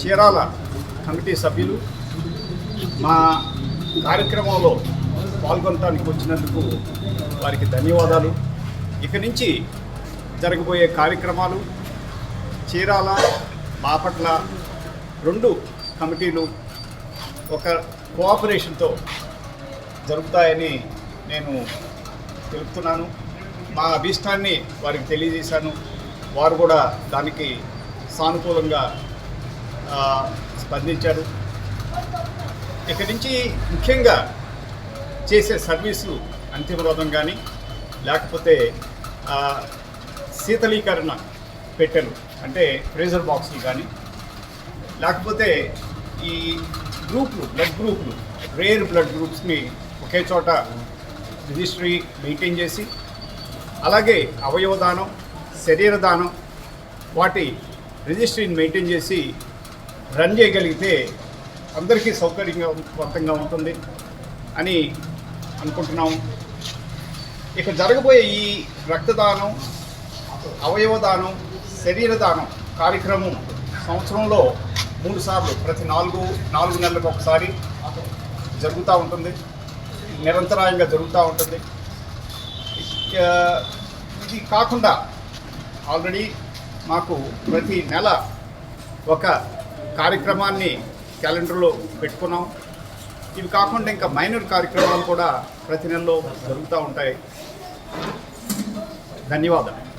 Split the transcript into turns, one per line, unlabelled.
Chirala committee సభ్యులు మా కార్యక్రమంలో పాల్గొనడానికి వచ్చినందుకు వారికి ధన్యవాదాలు. ఇక నుంచి జరగబోయే కార్యక్రమాలు చీరాల బాపట్ల రెండు కమిటీలు ఒక కోఆపరేషన్తో జరుగుతాయని నేను తెలుపుతున్నాను. మా అభీష్టాన్ని వారికి తెలియజేశాను. వారు కూడా దానికి సానుకూలంగా స్పందించారు. ఇక్కడి నుంచి ముఖ్యంగా చేసే సర్వీసులు అంతిమరోధం కానీ లేకపోతే శీతలీకరణ పెట్టెలు అంటే ఫ్రీజర్ బాక్సులు కానీ లేకపోతే ఈ గ్రూపులు బ్లడ్ గ్రూపులు రేర్ బ్లడ్ గ్రూప్స్ని ఒకే చోట రిజిస్ట్రీ మెయింటైన్ చేసి అలాగే అవయవ దానం శరీర దానం వాటి రిజిస్ట్రీని మెయింటైన్ చేసి రన్ చేయగలిగితే అందరికీ సౌకర్యంగా వంతంగా ఉంటుంది అని అనుకుంటున్నాము ఇక జరగబోయే ఈ రక్తదానం అవయవదానం శరీరదానం శరీర దానం కార్యక్రమం సంవత్సరంలో మూడు సార్లు ప్రతి నాలుగు నాలుగు నెలలకు ఒకసారి జరుగుతూ ఉంటుంది. నిరంతరాయంగా జరుగుతూ ఉంటుంది. ఇక ఇది కాకుండా ఆల్రెడీ మాకు ప్రతి నెల ఒక కార్యక్రమాన్ని క్యాలెండర్లో పెట్టుకున్నాం. ఇవి కాకుండా ఇంకా మైనర్ కార్యక్రమాలు కూడా ప్రతి నెలలో జరుగుతూ ఉంటాయి. ధన్యవాదాలు.